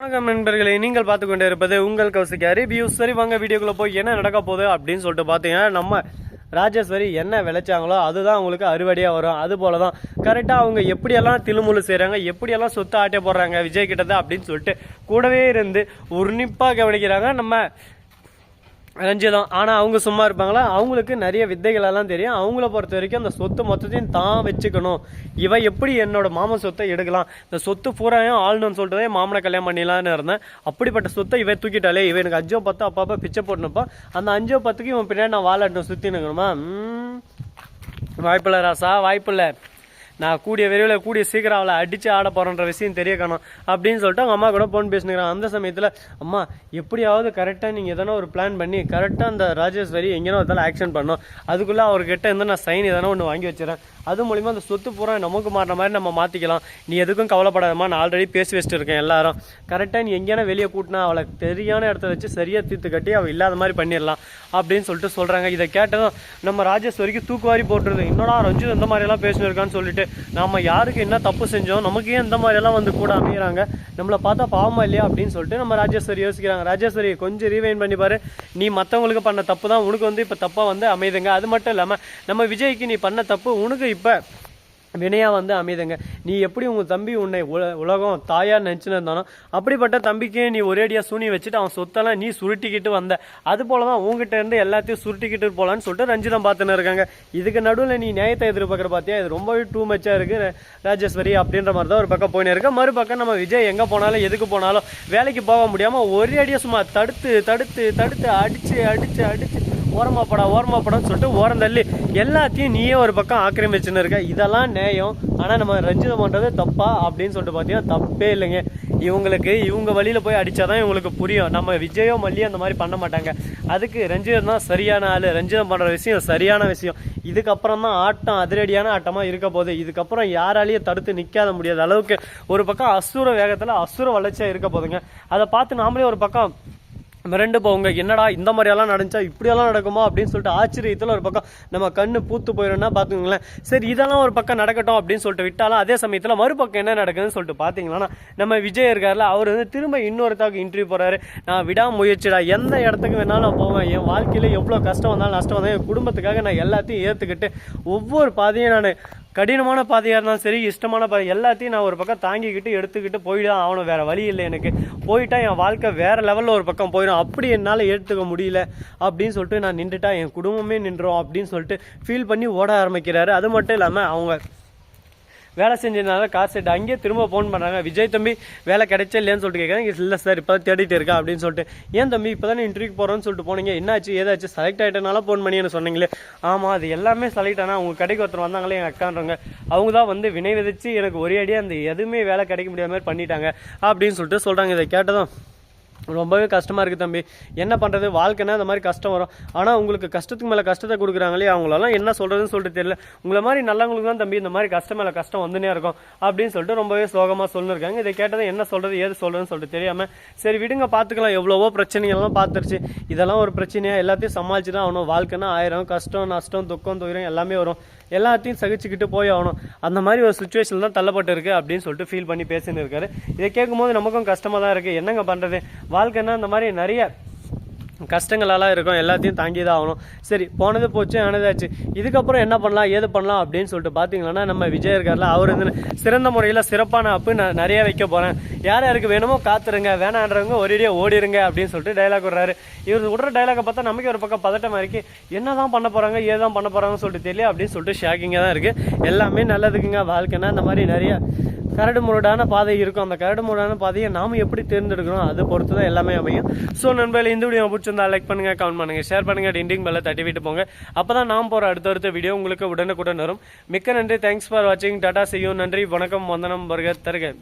வணக்கம் நண்பர்களே நீங்கள் பார்த்து கொண்டே இருப்பது உங்கள் கவசிக்காரி வியூஸ் சரி வாங்க வீடியோக்குள்ள போய் என்ன நடக்க போகுது அப்படின்னு சொல்லிட்டு பார்த்தீங்கன்னா நம்ம ராஜேஸ்வரி என்ன விளைச்சாங்களோ அதுதான் அவங்களுக்கு அறுவடையாக வரும். அது போல தான் கரெக்டாக அவங்க எப்படியெல்லாம் திருமுழு செய்கிறாங்க எப்படியெல்லாம் சொத்து ஆட்டே போடுறாங்க விஜய் கிட்டது அப்படின்னு சொல்லிட்டு கூடவே இருந்து உன்னிப்பாக கவனிக்கிறாங்க. நம்ம ரஞ்சிதம் ஆனால் அவங்க சும்மா இருப்பாங்களா? அவங்களுக்கு நிறைய விதைகளெல்லாம் தெரியும். அவங்கள பொறுத்த வரைக்கும் அந்த சொத்து மொத்தத்தையும் தான் வச்சுக்கணும். இவன் எப்படி என்னோட மாமன் சொத்தை எடுக்கலாம்? இந்த சொத்து பூராயும் ஆளணும்னு சொல்லிட்டு தான் மாமனை கல்யாணம் பண்ணிடலான்னு இருந்தேன். அப்படிப்பட்ட சொத்தை இவன் தூக்கிட்டாலே இவன் எனக்கு அஞ்சோ பத்து அப்பப்போ பிச்சை போடணுப்பா அந்த அஞ்சோ பத்துக்கு இவன் பின்னாடி நான் வாழட்டும் சுற்றி நிற்கணுமா வாய்ப்பில்லை ராசா வாய்ப்பில்லை. நான் கூடிய விரைவில் கூடிய சீக்கிரம் அவளை அடித்து ஆட போகிறன்ற விஷயம் தெரியக்கணும் அப்படின்னு சொல்லிட்டு அவங்க அம்மா கூட ஃபோன் பேசினுக்கிறான் அந்த சமயத்தில் அம்மா எப்படியாவது கரெக்டாக நீங்கள் எதனா ஒரு பிளான் பண்ணி கரெக்டாக அந்த ராஜேஸ்வரி எங்கேனா ஒரு ஆக்ஷன் பண்ணோம். அதுக்குள்ளே அவர்கிட்ட இருந்து நான் சைன் எதனா ஒன்று வாங்கி வச்சுறேன் அது மூலிமா அந்த சொத்து பூரா நமக்கு மாற மாதிரி நம்ம மாற்றிக்கலாம் நீ எதுக்கும் கவலைப்படாதம்மா நான் ஆல்ரெடி பேசி வச்சுட்டு இருக்கேன் எல்லாரும் கரெக்டாக நீ எங்கேனா வெளியே கூட்டினா அவளை தெரியான இடத்த வச்சு சரியாக தீர்த்து கட்டி அவள் இல்லாத மாதிரி பண்ணிடலாம் அப்படின்னு சொல்லிட்டு சொல்கிறாங்க இதை கேட்டதும் நம்ம ராஜேஸ்வரிக்கு தூக்குவாரி போட்டுருது. என்னடா ரஞ்சித் இந்த மாதிரியெல்லாம் பேசினிருக்கான்னு சொல்லிட்டு நம்ம யாருக்கு என்ன தப்பு செஞ்சோம் நமக்கு ஏன் இந்த மாதிரியெல்லாம் வந்து கூட அமைகிறாங்க நம்மளை பார்த்தா பாவமா இல்லையா அப்படின்னு சொல்லிட்டு நம்ம ராஜேஸ்வரி யோசிக்கிறாங்க. ராஜேஸ்வரி கொஞ்சம் ரீவைன் பண்ணி பாரு. நீ மற்றவங்களுக்கு பண்ண தப்பு தான் உனக்கு வந்து இப்போ தப்பாக வந்து அமைதுங்க அது மட்டும் இல்லாமல் நம்ம விஜய்க்கு நீ பண்ண தப்பு உனக்கு இப்போ வினையாக வந்து அமைதுங்க. நீ எப்படி உங்கள் தம்பி உன்னை உல உலகம் தாயா நினச்சின்னு இருந்தானோ அப்படிப்பட்ட தம்பிக்கே நீ ஒரேடியாக சூனி வச்சுட்டு அவன் சொத்தெல்லாம் நீ சுருட்டிக்கிட்டு வந்த. அது போல தான் உங்ககிட்ட இருந்து எல்லாத்தையும் சுருட்டிக்கிட்டு போகலான்னு சொல்லிட்டு ரஞ்சிதம் பார்த்துன்னு இருக்காங்க. இதுக்கு நடுவில் நீ நியாயத்தை எதிர்பார்க்குற பார்த்தியா இது ரொம்பவே டூ மச்சாக இருக்குது ராஜேஸ்வரி அப்படின்ற மாதிரி தான் ஒரு பக்கம் போயின்னு இருக்கு. மறுபக்கம் நம்ம விஜய் எங்கே போனாலும் எதுக்கு போனாலும் வேலைக்கு போக முடியாமல் ஒரே அடியாக சும்மா தடுத்து தடுத்து தடுத்து அடித்து அடித்து அடித்து ஓரமாப்படா ஓரமாப்படான்னு சொல்லிட்டு ஓரம் தள்ளி எல்லாத்தையும் நீயே ஒரு பக்கம் ஆக்கிரமிச்சுன்னு இருக்க. இதெல்லாம் நியாயம் ஆனால் நம்ம ரஞ்சிதம் பண்ணுறது தப்பா அப்படின்னு சொல்லிட்டு பார்த்தீங்கன்னா தப்பே இல்லைங்க. இவங்களுக்கு இவங்க வழியில் போய் அடித்தாதான் இவங்களுக்கு புரியும். நம்ம விஜயோ மல்லியோ அந்த மாதிரி பண்ண மாட்டாங்க. அதுக்கு ரஞ்சிதம் தான் சரியான ஆள். ரஞ்சிதம் பண்ணுற விஷயம் சரியான விஷயம். இதுக்கப்புறம் தான் ஆட்டம் அதிரடியான ஆட்டமாக இருக்க போகுது. இதுக்கப்புறம் யாராலையும் தடுத்து நிற்காத முடியாத அளவுக்கு ஒரு பக்கம் அசுர வேகத்தில் அசுர வளர்ச்சியாக இருக்க போதுங்க அதை பார்த்து நாமளே ஒரு பக்கம் மிரண்டு போங்க என்னடா இந்த மாதிரியெல்லாம் நடந்துச்சா இப்படியெல்லாம் நடக்குமா அப்படின்னு சொல்லிட்டு ஆச்சரியத்தில் ஒரு பக்கம் நம்ம கண்ணு பூத்து போயிடும்னா பார்த்துக்கோங்களேன் சரி இதெல்லாம் ஒரு பக்கம் நடக்கட்டும் அப்படின்னு சொல்லிட்டு விட்டாலும் அதே சமயத்தில் மறுபக்கம் என்ன நடக்குதுன்னு சொல்லிட்டு பார்த்தீங்கன்னா நம்ம விஜய் இருக்கார்ல அவர் வந்து திரும்ப இன்னொருத்தாவுக்கு இன்டர்வியூ போகிறாரு நான் விடாமுயற்சிடா எந்த இடத்துக்கு வேணாலும் நான் போவேன். என் வாழ்க்கையில் எவ்வளோ கஷ்டம் வந்தாலும் நஷ்டம் வந்தாலும் என் குடும்பத்துக்காக நான் எல்லாத்தையும் ஏற்றுக்கிட்டு ஒவ்வொரு பாதையும் நான் கடினமான பாதையாக இருந்தாலும் சரி இஷ்டமான பாதை எல்லாத்தையும் நான் ஒரு பக்கம் தாங்கிக்கிட்டு எடுத்துக்கிட்டு போயிதான் ஆகணும். வேற வழி இல்லை எனக்கு. போயிட்டா என் வாழ்க்கை வேற லெவலில் ஒரு பக்கம் போயிடும் அப்படி என்னால் எடுத்துக்க முடியல அப்படின்னு சொல்லிட்டு நான் நின்றுட்டா என் குடும்பமே நின்றோம் அப்படின்னு சொல்லிட்டு ஃபீல் பண்ணி ஓட ஆரம்பிக்கிறாரு. அது மட்டும் இல்லாமல் அவங்க வேலை செஞ்சதுனால காசு செட் அங்கேயே திரும்ப ஃபோன் பண்ணுறாங்க விஜய் தம்பி வேலை கிடைச்சா இல்லையான்னு சொல்லிட்டு கேட்குறாங்க இல்லை சார் இப்போ தேடிட்டு இருக்கா அப்படின்னு சொல்லிட்டு. ஏன் தம்பி இப்போ தானே இன்டர்வியூக்கு போகிறோன்னு சொல்லிட்டு போனீங்க. என்னாச்சு ஏதாச்சும் செலக்ட் ஆகிட்டனால ஃபோன் பண்ணி சொன்னீங்களே. ஆமாம் அது எல்லாமே செலக்ட் ஆனால் உங்கள் கடைக்கு ஒருத்தர் வந்தாங்களே எங்கள் அக்கான்றவங்க. அவங்க தான் வந்து வினை விதைச்சு எனக்கு ஒரே அடியாக அந்த எதுவுமே வேலை கிடைக்க முடியாத மாதிரி பண்ணிட்டாங்க அப்படின்னு சொல்லிட்டு சொல்கிறாங்க இதை கேட்டதும் ரொம்பவே கஷ்டமாக இருக்குது தம்பி. என்ன பண்ணுறது வாழ்க்கைனா இந்த மாதிரி கஷ்டம் வரும். ஆனால் உங்களுக்கு கஷ்டத்துக்கு மேலே கஷ்டத்தை கொடுக்குறாங்களே அவங்களெல்லாம் என்ன சொல்கிறதுன்னு சொல்லிட்டு தெரியல. உங்களை மாதிரி நல்லவங்களுக்கு தான் தம்பி இந்த மாதிரி கஷ்டம் மேலே கஷ்டம் வந்துனே இருக்கும் அப்படின்னு சொல்லிட்டு ரொம்பவே சோகமாக சொல்லிருக்காங்க. இதை கேட்டதை என்ன சொல்கிறது ஏது சொல்கிறதுன்னு சொல்லிட்டு தெரியாமல் சரி விடுங்க பார்த்துக்கலாம் எவ்வளவோ பிரச்சனைகள்லாம் பார்த்துருச்சு. இதெல்லாம் ஒரு பிரச்சனையாக எல்லாத்தையும் சமாளிச்சு தான் ஆகணும். வாழ்க்கைனா ஆயிரம் கஷ்டம் நஷ்டம் துக்கம் துயரம் எல்லாமே வரும். எல்லாத்தையும் சகிச்சுக்கிட்டு போய் ஆகணும். அந்த மாதிரி ஒரு சுச்சுவேஷன் தான் தள்ளப்பட்டுருக்கு அப்படின்னு சொல்லிட்டு ஃபீல் பண்ணி பேசின்னு இருக்காரு. இதை கேட்கும்போது நமக்கும் கஷ்டமாக தான் இருக்குது என்னங்க பண்ணுறது வாழ்க்கைன்னா இந்த மாதிரி நிறைய கஷ்டங்களெல்லாம் இருக்கும் எல்லாத்தையும் தாங்கி தான் ஆகணும். சரி போனது போச்சு ஆனதாச்சு இதுக்கப்புறம் என்ன பண்ணலாம் ஏது பண்ணலாம் அப்படின்னு சொல்லிட்டு பார்த்தீங்கன்னா நம்ம விஜய் இருக்கார்ல அவர் வந்து சிறந்த முறையில் சிறப்பான அப்பு நான் நிறைய வைக்க போகிறேன் யார் யாருக்கு வேணுமோ காத்துருங்க வேணான்றவங்க ஒரேடியே ஓடிடுங்க அப்படின்னு சொல்லிட்டு டைலாக் விடுறாரு. இவர் விடுற டைலாகை பார்த்தா நமக்கு ஒரு பக்கம் பதட்டமாக இருக்கு என்ன தான் பண்ண போகிறாங்க ஏதான் பண்ண போகிறாங்கன்னு சொல்லிட்டு தெரியல அப்படின்னு சொல்லிட்டு ஷாக்கிங்காக தான் இருக்குது எல்லாமே நல்லதுக்குங்க வாழ்க்கைன்னா இந்த மாதிரி நிறையா கரடு முரடான பாதை இருக்கும். அந்த கரடு முரடான பாதையை நாம எப்படி தேர்ந்தெடுக்கிறோம்? அதை பொறுத்து தான் எல்லாமே அமையும். ஸோ நண்பர்கள் இந்த வீடியோ பிடிச்சிருந்தா லைக் பண்ணுங்க கமெண்ட் பண்ணுங்க ஷேர் பண்ணுங்க டிண்டிங் பெல்ல தட்டி விட்டு போங்க. அப்பதான் நாம் போற அடுத்தடுத்த வீடியோ உங்களுக்கு உடனுக்குடன் வரும். மிக்க நன்றி. தேங்க்ஸ் ஃபார் வாட்சிங் டாடா செய்யும் நன்றி. வணக்கம். வந்தனம். பர்கர் தருக.